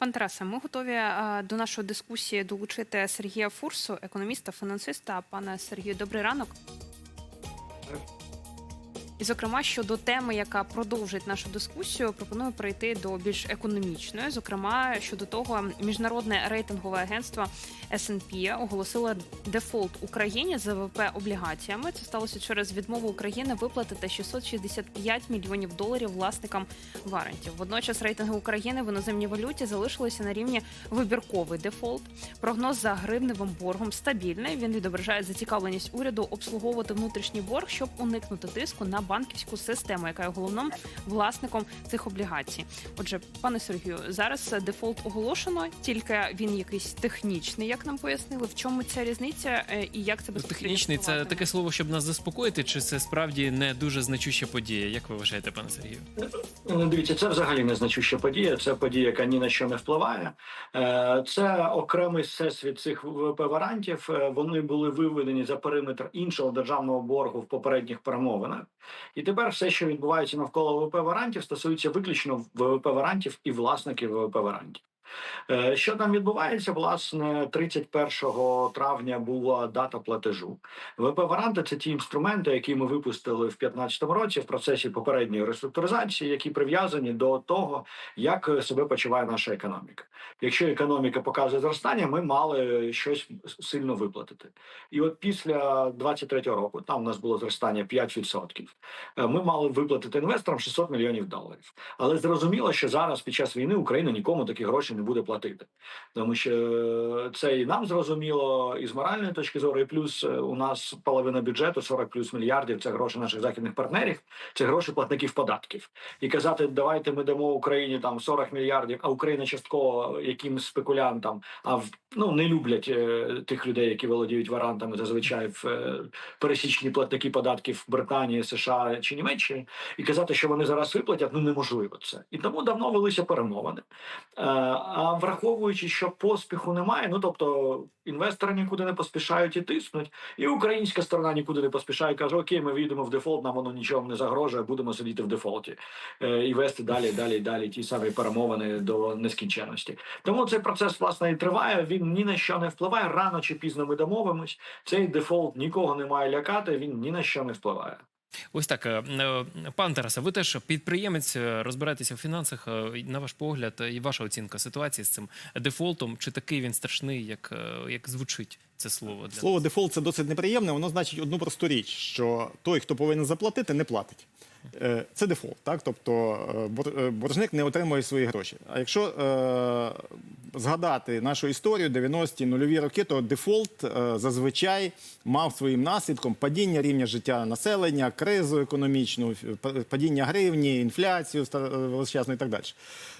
Пан Тарасе, ми готові е, до нашої дискусії долучити Сергія Фурсу, економіста, фінансиста. Пане Сергію, добрий ранок. І, зокрема, щодо теми, яка продовжить нашу дискусію, пропоную перейти до більш економічної. Зокрема, щодо того, міжнародне рейтингове агентство S&P оголосило дефолт Україні за ВВП облігаціями. Це сталося через відмову України виплатити 665 мільйонів доларів власникам варентів. Водночас рейтинги України в іноземній валюті залишилися на рівні вибірковий дефолт. Прогноз за гривневим боргом стабільний. Він відображає зацікавленість уряду обслуговувати внутрішній борг, щоб уникнути тиску на банківську систему, яка є головним власником цих облігацій. Отже, пане Сергію, зараз дефолт оголошено, тільки він якийсь технічний, як нам пояснили. В чому ця різниця е, і як це безпосередньо Технічний це таке слово, щоб нас заспокоїти, чи це справді не дуже значуща подія? Як ви вважаєте, пане Сергію? Ну, Дивіться, це взагалі незначуща подія. Це подія, яка ні на що не впливає. Е, Це окремий всесвіт цих ВВП-варантів. Е, Вони були виведені за периметр іншого державного боргу в попередніх перемовинах. І тепер все, що відбувається навколо ВВП-варантів, стосується виключно ВВП-варантів і власників ВВП-варантів. Е, Що там відбувається? Власне, 31 травня була дата платежу. ВП-варанти це ті інструменти, які ми випустили в 2015 році в процесі попередньої реструктуризації, які прив'язані до того, як себе почуває наша економіка. Якщо економіка показує зростання, ми мали щось сильно виплатити. І от після 23 року, там у нас було зростання 5%, е, ми мали виплатити інвесторам 600 мільйонів доларів. Але зрозуміло, що зараз під час війни Україна нікому такі гроші не буде платити, тому що е, це і нам зрозуміло, і з моральної точки зору, і плюс е, у нас половина бюджету 40 плюс мільярдів. Це гроші наших західних партнерів, це гроші платників податків. І казати, давайте ми дамо Україні там 40 мільярдів, а Україна частково якимсь спекулянтам, а в ну не люблять е, тих людей, які володіють варантами, зазвичай в е, пересічні платники податків Британії, США чи Німеччини, і казати, що вони зараз виплатять, ну неможливо це. І тому давно велися перемовини. Е, А враховуючи, що поспіху немає, ну тобто інвестори нікуди не поспішають і тиснуть, і українська сторона нікуди не поспішає, каже: Окей, ми війдемо в дефолт, нам воно нічого не загрожує, будемо сидіти в дефолті е, і вести далі, далі, далі ті самі перемовини до нескінченності. Тому цей процес власне і триває. Він ні на що не впливає. Рано чи пізно ми домовимось. Цей дефолт нікого не має лякати. Він ні на що не впливає. Ось так, е, е, пан Тарасе, ви теж підприємець, е, розбираєтеся в фінансах. На ваш погляд і ваша оцінка ситуації з цим дефолтом, чи такий він страшний, як, як звучить це слово для Слово дефолт це досить неприємне. Воно значить одну просту річ, що той, хто повинен заплатити, не платить. Е, Це дефолт, так тобто е, е, боржник не отримує свої гроші. А якщо е, згадати нашу історію 90-ті нульові роки, то дефолт е, зазвичай мав своїм наслідком падіння рівня життя населення, кризу економічну, падіння гривні, інфляцію величезну і так далі.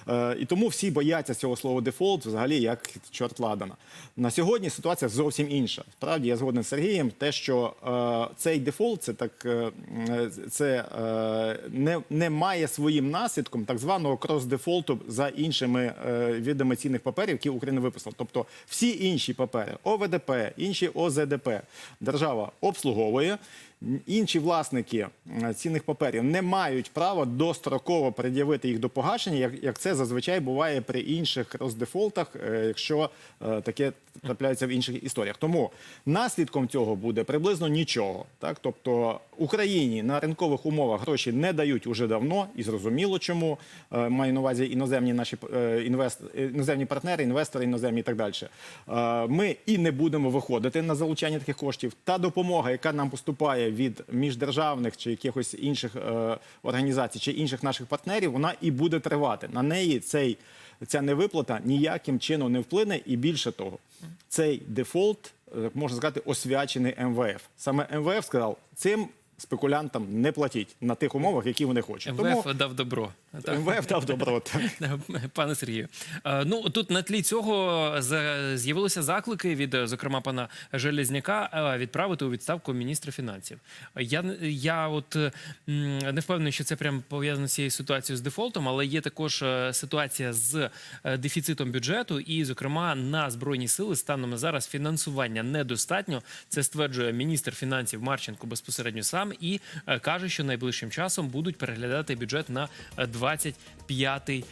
Е, І тому всі бояться цього слова дефолт взагалі як чорт ладана. На сьогодні ситуація зовсім інша. Справді я згоден з Сергієм, те, що е, цей дефолт це так е, це е, не, не має своїм наслідком так званого крос-дефолту за іншими е, видами цінних паперів, які Україна виписала. Тобто всі інші папери ОВДП, інші ОЗДП держава обслуговує. Інші власники е, цінних паперів не мають права достроково пред'явити їх до погашення, як, це зазвичай буває при інших роздефолтах, е, якщо е, таке трапляється в інших історіях. Тому наслідком цього буде приблизно нічого. Так, тобто Україні на ринкових умовах гроші не дають уже давно, і зрозуміло, чому Е, маю на увазі іноземні наші е, інвест, іноземні партнери, інвестори, іноземні і так далі. Е, Ми і не будемо виходити на залучання таких коштів. Та допомога, яка нам поступає від міждержавних чи якихось інших е, організацій чи інших наших партнерів, вона і буде тривати. На неї цей ця невиплата ніяким чином не вплине, і більше того, цей дефолт е, можна сказати освячений МВФ. Саме МВФ сказав цим. Спекулянтам не платіть на тих умовах, які вони хочуть. МВФ дав добро. МВФ дав добро. Пане Сергію, Е, ну тут на тлі цього з'явилися заклики від, зокрема, пана Железняка е, відправити у відставку міністра фінансів. Я я от не впевнений, що це прям пов'язано з цією ситуацією з дефолтом, але є також е, ситуація з дефіцитом бюджету, і, зокрема, на збройні сили станом на зараз фінансування недостатньо. Це стверджує міністр фінансів Марченко безпосередньо сам і е, каже, що найближчим часом будуть переглядати бюджет на е, 25 е,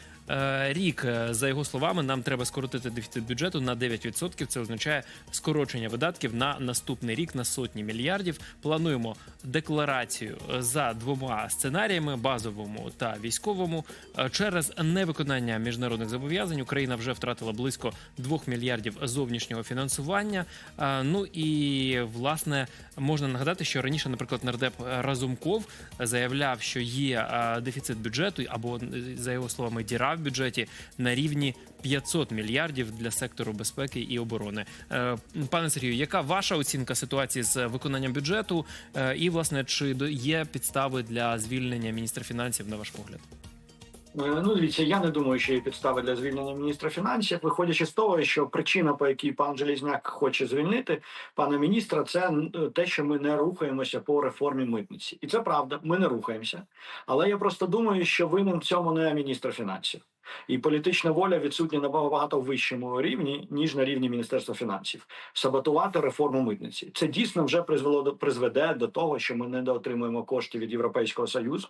рік. Е, За його словами, нам треба скоротити дефіцит бюджету на 9%. Це означає скорочення видатків на наступний рік на сотні мільярдів. Плануємо декларацію за двома сценаріями: базовому та військовому. Е, Через невиконання міжнародних зобов'язань Україна вже втратила близько 2 мільярдів зовнішнього фінансування. Е, Ну і власне можна нагадати, що раніше, наприклад, нардеп Разумков заявляв, що є е, дефіцит бюджету або е, за його словами діра в бюджеті на рівні 500 мільярдів для сектору безпеки і оборони. Е, Пане Сергію, яка ваша оцінка ситуації з виконанням бюджету? Е, І власне чи є підстави для звільнення міністра фінансів на ваш погляд? Е, Ну, дивіться, я не думаю, що є підстави для звільнення міністра фінансів, виходячи з того, що причина, по якій пан Желізняк хоче звільнити пана міністра, це те, що ми не рухаємося по реформі митниці, і це правда. Ми не рухаємося. Але я просто думаю, що винен в цьому не міністр фінансів. І політична воля відсутня на багато вищому рівні ніж на рівні міністерства фінансів. Саботувати реформу митниці. Це дійсно вже призвело до призведе до того, що ми не отримуємо коштів від Європейського союзу,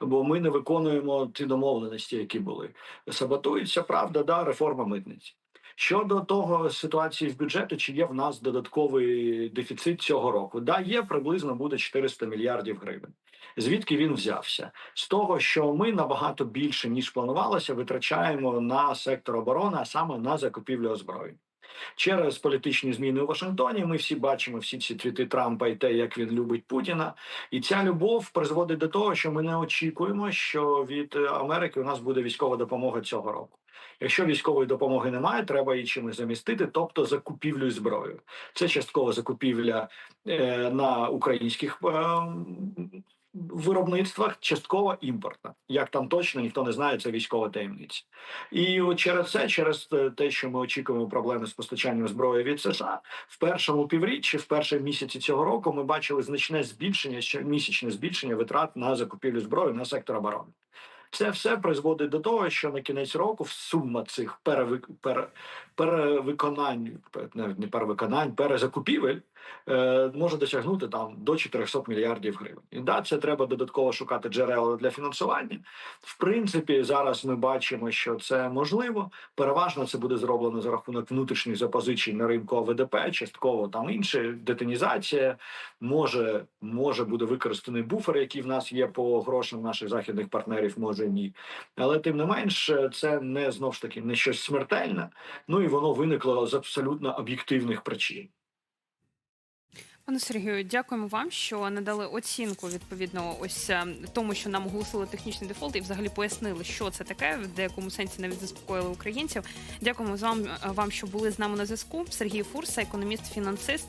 бо ми не виконуємо ті домовленості, які були. Саботується правда, да, реформа митниці. Щодо того ситуації в бюджеті, чи є в нас додатковий дефіцит цього року? Да, є приблизно буде 400 мільярдів гривень. Звідки він взявся? З того, що ми набагато більше ніж планувалося, витрачаємо на сектор оборони, а саме на закупівлю озброєнь. Через політичні зміни у Вашингтоні ми всі бачимо всі ці твіти Трампа і те, як він любить Путіна. І ця любов призводить до того, що ми не очікуємо, що від Америки у нас буде військова допомога цього року. Якщо військової допомоги немає, треба її чимось замістити, тобто закупівлю зброєю. Це частково закупівля е, на українських е, виробництвах, частково імпортна. Як там точно ніхто не знає, це військова таємниця. І через це, через те, що ми очікуємо проблеми з постачанням зброї від США, в першому півріччі, в перші місяці цього року, ми бачили значне збільшення, щомісячне збільшення витрат на закупівлю зброї на сектор оборони. Це все призводить до того, що на кінець року сума цих перевик... пере... перевиконань, не перевиконань, перезакупівель може досягнути там до 400 мільярдів гривень. І да, це треба додатково шукати джерела для фінансування. В принципі, зараз ми бачимо, що це можливо. Переважно це буде зроблено за рахунок внутрішніх запозичень на ринку ОВДП, частково там інше, детонізація. Може, може буде використаний буфер, який в нас є по грошам наших західних партнерів, може ні. Але тим не менш, це не знов ж таки не щось смертельне. Ну і воно виникло з абсолютно об'єктивних причин. Пане Сергію, дякуємо вам, що надали оцінку відповідно ось е, тому, що нам оголосили технічний дефолт, і взагалі пояснили, що це таке, в деякому сенсі навіть заспокоїли українців. Дякуємо вам, вам, що були з нами на зв'язку. Сергій Фурса, економіст, фінансист.